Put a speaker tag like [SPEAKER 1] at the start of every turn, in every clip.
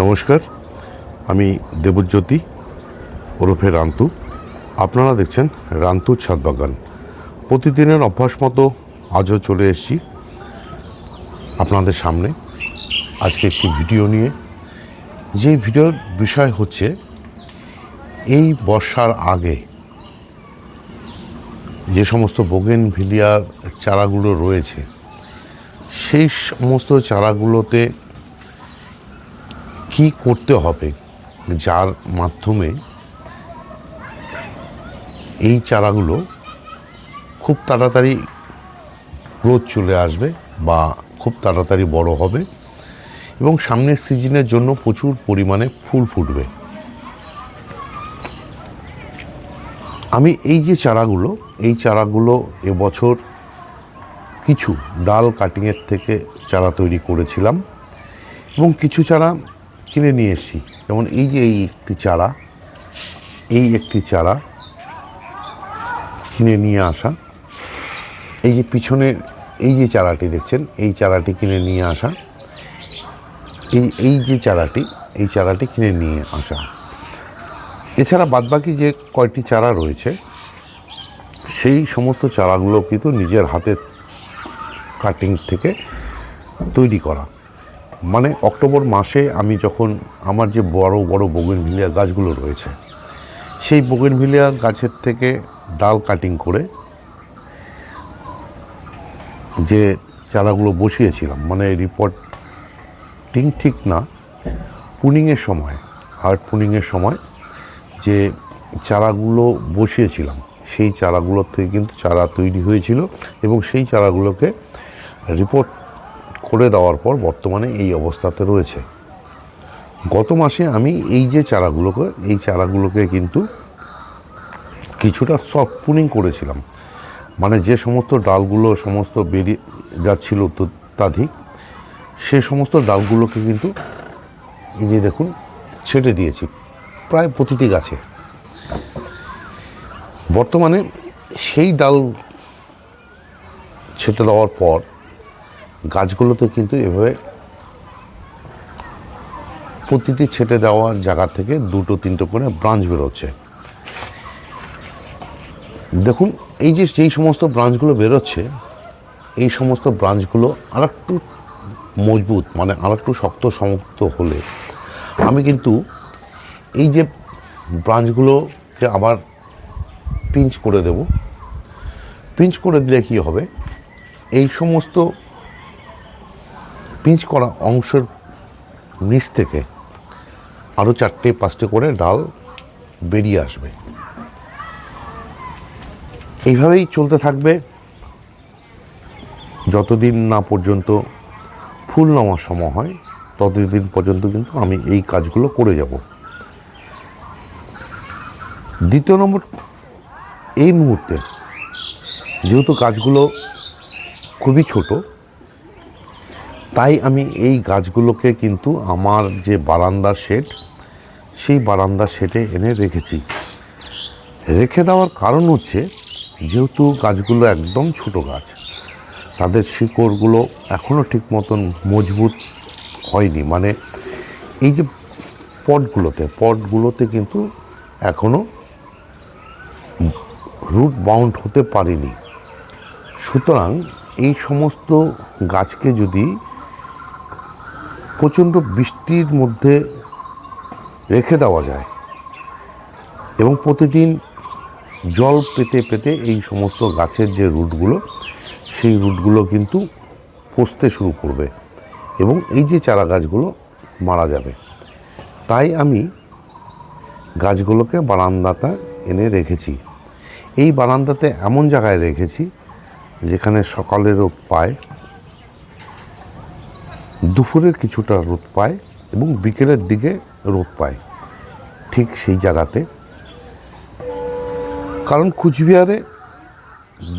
[SPEAKER 1] নমস্কার, আমি দেবজ্যোতি ওরফে রান্তু। আপনারা দেখছেন রান্তুর ছাদ বাগান প্রতিদিনের অভ্যাস মতো আজও চলে এসেছি আপনাদের সামনে। আজকে একটি ভিডিও নিয়ে। যে ভিডিওর বিষয় হচ্ছে, এই বর্ষার আগে যে সমস্ত বোগেন ভিলিয়ার চারাগুলো রয়েছে, সেই সমস্ত চারাগুলোতে কি করতে হবে যার মাধ্যমে এই চারাগুলো খুব তাড়াতাড়ি গ্রোথ চলে আসবে বা খুব তাড়াতাড়ি বড় হবে এবং সামনের সিজনের জন্য প্রচুর পরিমাণে ফুল ফুটবে। আমি এই যে চারাগুলো, এই চারাগুলো এবছর কিছু ডাল কাটিংয়ের থেকে চারা তৈরি করেছিলাম এবং কিছু চারা কিনে নিয়ে এসেছি। যেমন এই যে এই একটি চারা, এই একটি চারা কিনে নিয়ে আসা। এই যে পিছনে এই যে চারাটি দেখছেন, এই চারাটি কিনে নিয়ে আসা। এই এই যে চারাটি, এই চারাটি কিনে নিয়ে আসা। এছাড়া বাদবাকি যে কয়টি চারা রয়েছে, সেই সমস্ত চারাগুলো কিন্তু নিজের হাতের কাটিং থেকে তৈরি করা। মানে অক্টোবর মাসে আমি যখন আমার যে বড় বড় বোগেনভিলিয়া গাছগুলো রয়েছে, সেই বোগেনভিলিয়া গাছের থেকে ডাল কাটিং করে যে চারাগুলো বসিয়েছিলাম মানে রিপোর্টিং ঠিক না পুনিংয়ের সময় হার্ড পুনিংয়ের সময় যে চারাগুলো বসিয়েছিলাম, সেই চারাগুলোর থেকে কিন্তু চারা তৈরি হয়েছিল এবং সেই চারাগুলোকে রিপোর্ট করে দেওয়ার পর বর্তমানে এই অবস্থাতে রয়েছে। গত মাসে আমি এই যে চারাগুলোকে, এই চারাগুলোকে কিন্তু কিছুটা সফট পুনিং করেছিলাম। মানে যে সমস্ত ডালগুলো, সমস্ত বেরিয়ে যাচ্ছিল অত্যাধিক, সে সমস্ত ডালগুলোকে কিন্তু এই যে দেখুন, ছেটে দিয়েছি প্রায় প্রতিটি গাছে। বর্তমানে সেই ডাল ছেটে দেওয়ার পর গাছগুলোতে কিন্তু এভাবে প্রতিটি ছেটে দেওয়ার জায়গা থেকে দুটো, তিনটে করে ব্রাঞ্চ বেরোচ্ছে। দেখুন, এই যে যেই সমস্ত ব্রাঞ্চগুলো বেরোচ্ছে, এই সমস্ত ব্রাঞ্চগুলো আর একটু মজবুত মানে আর একটু শক্ত সমক্ত হলে আমি কিন্তু এই যে ব্রাঞ্চগুলোকে আবার পিঞ্চ করে দেব। পিঞ্চ করে দিলে কী হবে? এই সমস্ত পিঞ্চ করা অংশের নিচ থেকে আরও চারটে, পাঁচটে করে ডাল বেরিয়ে আসবে। এইভাবেই চলতে থাকবে। যতদিন না পর্যন্ত ফুল নেওয়ার সময় হয়, ততদিন পর্যন্ত কিন্তু আমি এই কাজগুলো করে যাব। দ্বিতীয় নম্বর, এই মুহূর্তে যেহেতু কাজগুলো খুবই ছোট তাই আমি এই গাছগুলোকে কিন্তু আমার যে বারান্দার শেড, সেই বারান্দার শেডে এনে রেখেছি। রেখে দেওয়ার কারণ হচ্ছে, যেহেতু গাছগুলো একদম ছোট গাছ, তাদের শিকড়গুলো এখনও ঠিক মতন মজবুত হয়নি। মানে এই যে পটগুলোতে পটগুলোতে কিন্তু এখনও রুট বাউন্ড হতে পারেনি। সুতরাং এই সমস্ত গাছকে যদি প্রচণ্ড বৃষ্টির মধ্যে রেখে দেওয়া যায়। এবং প্রতিদিন জল পেতে পেতে এই সমস্ত গাছের যে রুটগুলো, সেই রুটগুলো কিন্তু পচতে শুরু করবে এবং এই যে চারা গাছগুলো মারা যাবে। তাই আমি গাছগুলোকে বারান্দাতে এনে রেখেছি। এই বারান্দাতে এমন জায়গায় রেখেছি যেখানে সকালেরও পায় দুপুরের কিছুটা রোদ পায় এবং বিকেলের দিকে রোদ পায়। ঠিক সেই জায়গাতে। কারণ কুচবিহারে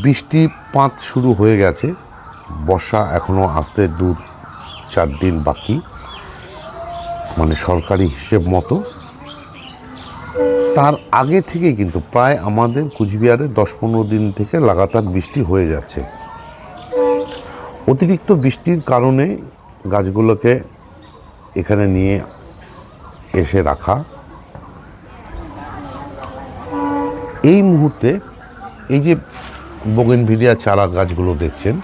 [SPEAKER 1] বৃষ্টি পাঁচ শুরু হয়ে গেছে। বর্ষা এখনও আসতে দু চার দিন বাকি। মানে সরকারি হিসেব মতো। তার আগে থেকে কিন্তু প্রায় আমাদের কুচবিহারে দশ পনেরো দিন থেকে লাগাতার বৃষ্টি হয়ে যাচ্ছে। অতিরিক্ত বৃষ্টির কারণে গাছগুলোকে এখানে নিয়ে এসে রাখা। এই মুহূর্তে এই যে বোগেনভিলিয়া চারা গাছগুলো দেখছেন,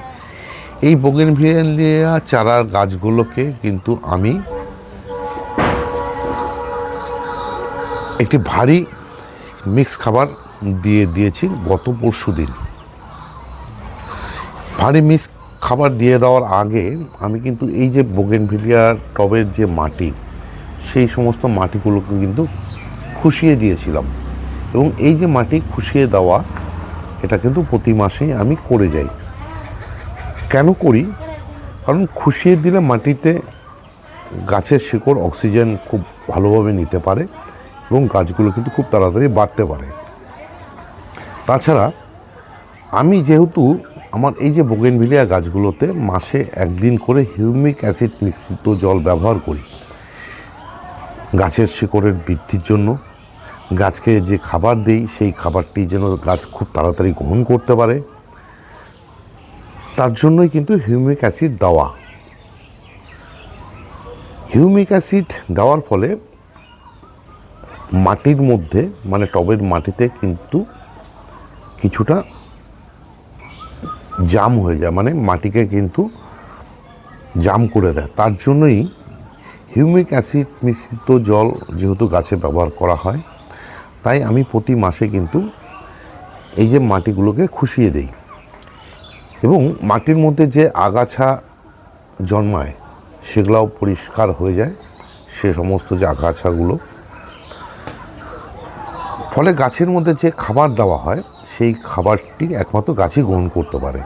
[SPEAKER 1] এই বোগেনভিলিয়া চারার গাছগুলোকে কিন্তু আমি একটি ভারী মিক্স খাবার দিয়ে দিয়েছি গত পরশু দিন ভারী মিক্স খাবার দিয়ে দেওয়ার আগে আমি কিন্তু এই যে বোগেনভিলিয়ার টবের যে মাটি, সেই সমস্ত মাটিগুলোকে কিন্তু খুশিয়ে দিয়েছিলাম। এবং এই যে মাটি খুশিয়ে দেওয়া, এটা কিন্তু প্রতি মাসেই আমি করে যাই। কেন করি? কারণ খুশিয়ে দিলে মাটিতে গাছের শিকড় অক্সিজেন খুব ভালোভাবে নিতে পারে এবং গাছগুলো কিন্তু খুব তাড়াতাড়ি বাড়তে পারে। তাছাড়া আমি যেহেতু আমার এই যে বোগেনভিলিয়া গাছগুলোতে মাসে একদিন করে হিউমিক অ্যাসিড মিশ্রিত জল ব্যবহার করি। গাছের শিকড়ের বৃদ্ধির জন্য, গাছকে যে খাবার দেই, সেই খাবারটি যেন গাছ খুব তাড়াতাড়ি গ্রহণ করতে পারে। তার জন্যই কিন্তু হিউমিক অ্যাসিড দেওয়া। হিউমিক অ্যাসিড দেওয়ার ফলে মাটির মধ্যে মানে টবের মাটিতে কিন্তু কিছুটা জাম হয়ে যায় মানে মাটিকে কিন্তু জাম করে দেয়। তার জন্যই হিউমিক অ্যাসিড মিশ্রিত জল যেহেতু গাছে ব্যবহার করা হয়, তাই আমি প্রতি মাসে কিন্তু এই যে মাটিগুলোকে খুশিয়ে দেই। এবং মাটির মধ্যে যে আগাছা জন্মায়, সেগুলাও পরিষ্কার হয়ে যায়, সে সমস্ত যে আগাছাগুলো। ফলে গাছের মধ্যে যে খাবার দেওয়া হয় সেই খাবারটি একমাত্র গাছই গ্রহণ করতে পারে।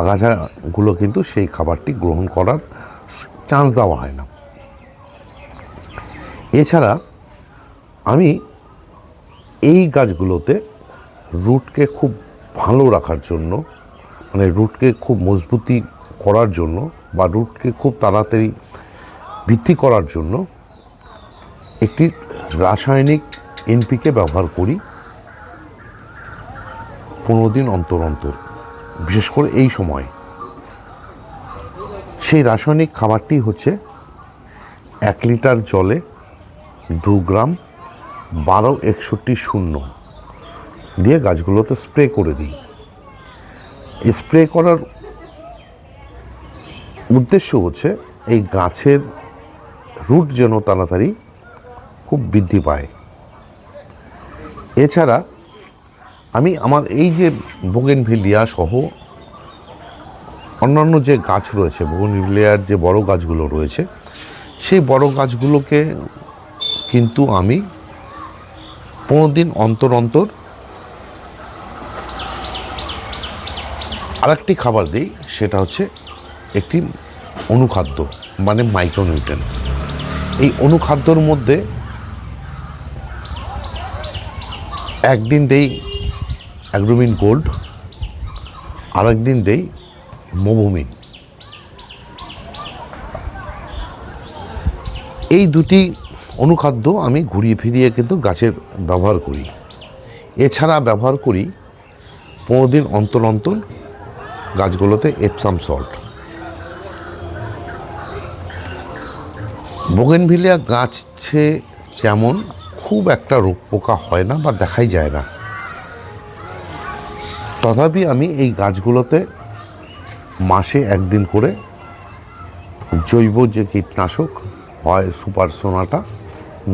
[SPEAKER 1] আগাছাগুলো কিন্তু সেই খাবারটি গ্রহণ করার চান্স দেওয়া হয় না। এছাড়া আমি এই গাছগুলোতে রুটকে খুব ভালো রাখার জন্য মানে রুটকে খুব মজবুতি করার জন্য বা রুটকে খুব তাড়াতাড়ি বৃদ্ধি করার জন্য একটি রাসায়নিক এনপিকে ব্যবহার করি। পনেরো দিন অন্তর অন্তর, বিশেষ করে এই সময়। সেই রাসায়নিক খাবারটি হচ্ছে এক লিটার জলে দু গ্রাম বারো একষট্টি শূন্য দিয়ে গাছগুলোতে স্প্রে করে দিই। স্প্রে করার উদ্দেশ্য হচ্ছে এই গাছের রুট যেন তাড়াতাড়ি খুব বৃদ্ধি পায়। এছাড়া আমি আমার এই যে বোগেনভিলিয়া সহ অন্যান্য যে গাছ রয়েছে বোগেনভিলিয়ার যে বড় গাছগুলো রয়েছে, সেই বড় গাছগুলোকে কিন্তু আমি পনেরো দিন অন্তর অন্তর আরেকটি খাবার দিই, সেটা হচ্ছে একটি অনুখাদ্য মানে মাইক্রোনিউট্রেন এই অনুখাদ্যর মধ্যে একদিন দেই অ্যাগ্রোমিন গোল্ড আর একদিন দেই মোভোমিন এই দুটি অনুখাদ্য আমি ঘুরিয়ে ফিরিয়ে কিন্তু গাছের ব্যবহার করি। এছাড়া ব্যবহার করি পনেরো দিন অন্তর অন্তর গাছগুলোতে এপসাম সল্ট বোগেনভিলিয়া গাছে যেমন খুব একটা রোগ পোকা হয় না বা দেখাই যায় না। তথাপি আমি এই গাছগুলোতে মাসে একদিন করে জৈব যে কীটনাশক হয় সুপার সোনাটা,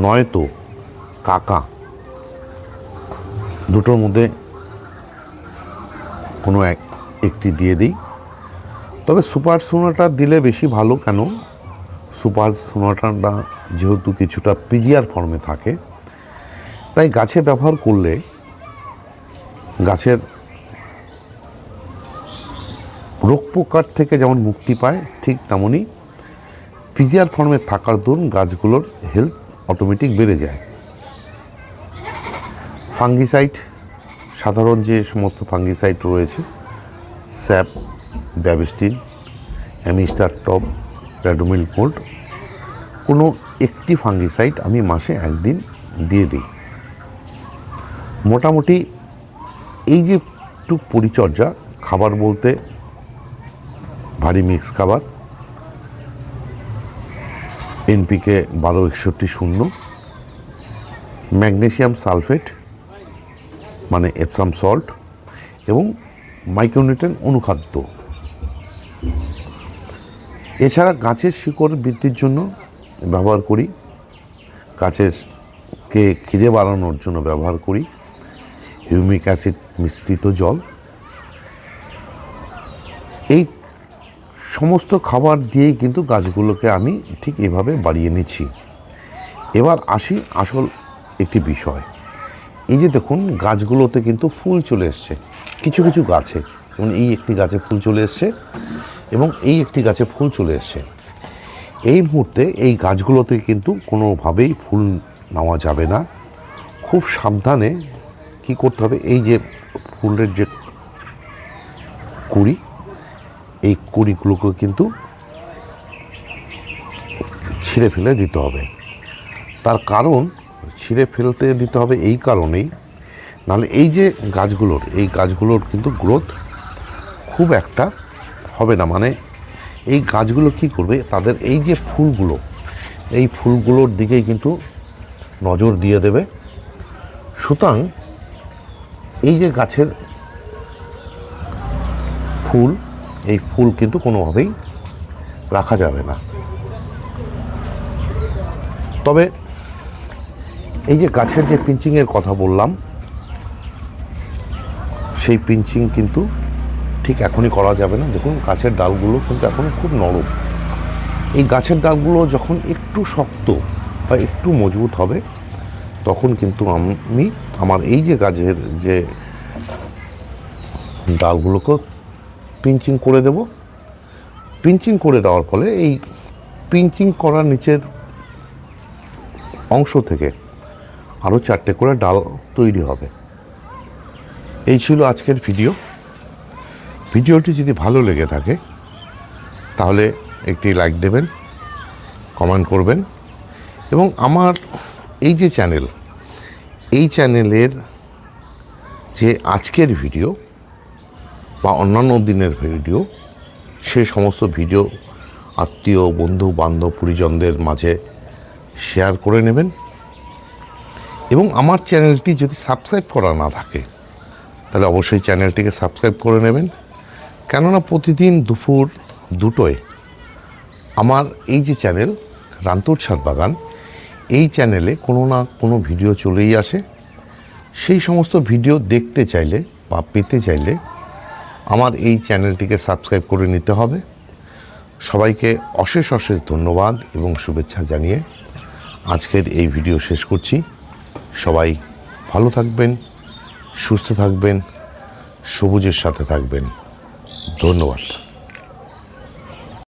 [SPEAKER 1] নয়তো কাকা, দুটোর মধ্যে কোনো এক, একটি দিয়ে দিই। তবে সুপার সোনাটা দিলে বেশি ভালো কেন? সুপার সোনাটাটা যেহেতু কিছুটা পিজিআর ফর্মে থাকে, তাই গাছে ব্যবহার করলে গাছের রোগ পোকার থেকে যেমন মুক্তি পায়, ঠিক তেমনই পিজিআর ফর্মে থাকার দরুন গাছগুলোর হেলথ অটোমেটিক বেড়ে যায়। ফাঙ্গিসাইড সাধারণ যে সমস্ত ফাঙ্গিসাইড রয়েছে sap Bavistin Amistar top Ridomil gold কোনো একটি ফাঙ্গিসাইড আমি মাসে একদিন দিয়ে দিই। মোটামুটি এই যে একটু পরিচর্যা, খাবার বলতে ভারী মিক্স খাবার। এনপিকে বারো একষট্টি শূন্য। ম্যাগনেশিয়াম সালফেট মানে এপসাম সল্ট এবং মাইক্রোনিউট্রেন অনুখাদ্য। এছাড়া গাছের শিকড় বৃদ্ধির জন্য ব্যবহার করি। গাছের কে খিদে বাড়ানোর জন্য ব্যবহার করি। হিউমিক অ্যাসিড মিশ্রিত জল। এই সমস্ত খাবার দিয়েই কিন্তু গাছগুলোকে আমি ঠিক এভাবে বাড়িয়ে নিচ্ছি। এবার আসি আসল একটি বিষয়। এই যে দেখুন, গাছগুলোতে কিন্তু ফুল চলে এসছে। কিছু কিছু গাছে, যেমন এই একটি গাছে ফুল চলে এসছে এবং এই একটি গাছে ফুল চলে এসছে। এই মুহূর্তে এই গাছগুলোতে কিন্তু কোনোভাবেই ফুল নেওয়া যাবে না। খুব সাবধানে কি করতে হবে, এই যে ফুলের যে কুড়ি কুড়িগুলোকে কিন্তু ছিঁড়ে ফেলে দিতে হবে। তার কারণ ছিঁড়ে ফেলতে দিতে হবে এই কারণেই। নাহলে এই যে গাছগুলোর, এই গাছগুলোর কিন্তু গ্রোথ খুব একটা হবে না। মানে এই গাছগুলো কি করবে, তাদের এই যে ফুলগুলো, এই ফুলগুলোর দিকেই কিন্তু নজর দিয়ে দেবে। সুতরাং এই যে গাছের ফুল এই ফুল কিন্তু কোনোভাবেই রাখা যাবে না। তবে এই যে গাছের যে পিঞ্চিংয়ের কথা বললাম, সেই পিঞ্চিং কিন্তু ঠিক এখনই করা যাবে না। দেখুন, গাছের ডালগুলো কিন্তু এখন খুব নরম। এই গাছের ডালগুলো যখন একটু শক্ত বা একটু মজবুত হবে, তখন কিন্তু আমি, আমার এই যে গাছের যে ডালগুলোকে পিঞ্চিং করে দেব। পিঞ্চিং করে দেওয়ার ফলে এই পিঞ্চিং করার নিচের অংশ থেকে আরও চারটে করে ডাল তৈরি হবে। এই ছিল আজকের ভিডিও। ভিডিওটি যদি ভালো লেগে থাকে, তাহলে একটি লাইক দেবেন, কমেন্ট করবেন এবং আমার এই যে চ্যানেল, এই চ্যানেলের যে আজকের ভিডিও বা অন্যান্য দিনের ভিডিও, সে সমস্ত ভিডিও আত্মীয়, বন্ধু, বান্ধব, পরিজনদের মাঝে শেয়ার করে নেবেন। এবং আমার চ্যানেলটি যদি সাবস্ক্রাইব করা না থাকে, তাহলে অবশ্যই চ্যানেলটিকে সাবস্ক্রাইব করে নেবেন। কেননা প্রতিদিন দুপুর দুটোয় আমার এই যে চ্যানেল, রান্তুর ছাদ বাগান, এই চ্যানেলে কোনো না কোনো ভিডিও চলেই আসে। সেই সমস্ত ভিডিও দেখতে চাইলে বা পেতে চাইলে আমার এই চ্যানেলটিকে সাবস্ক্রাইব করে নিতে হবে। সবাইকে অশেষ অশেষ ধন্যবাদ এবং শুভেচ্ছা জানিয়ে আজকের এই ভিডিও শেষ করছি। সবাই ভালো থাকবেন, সুস্থ থাকবেন, সবুজের সাথে থাকবেন। ধন্যবাদ।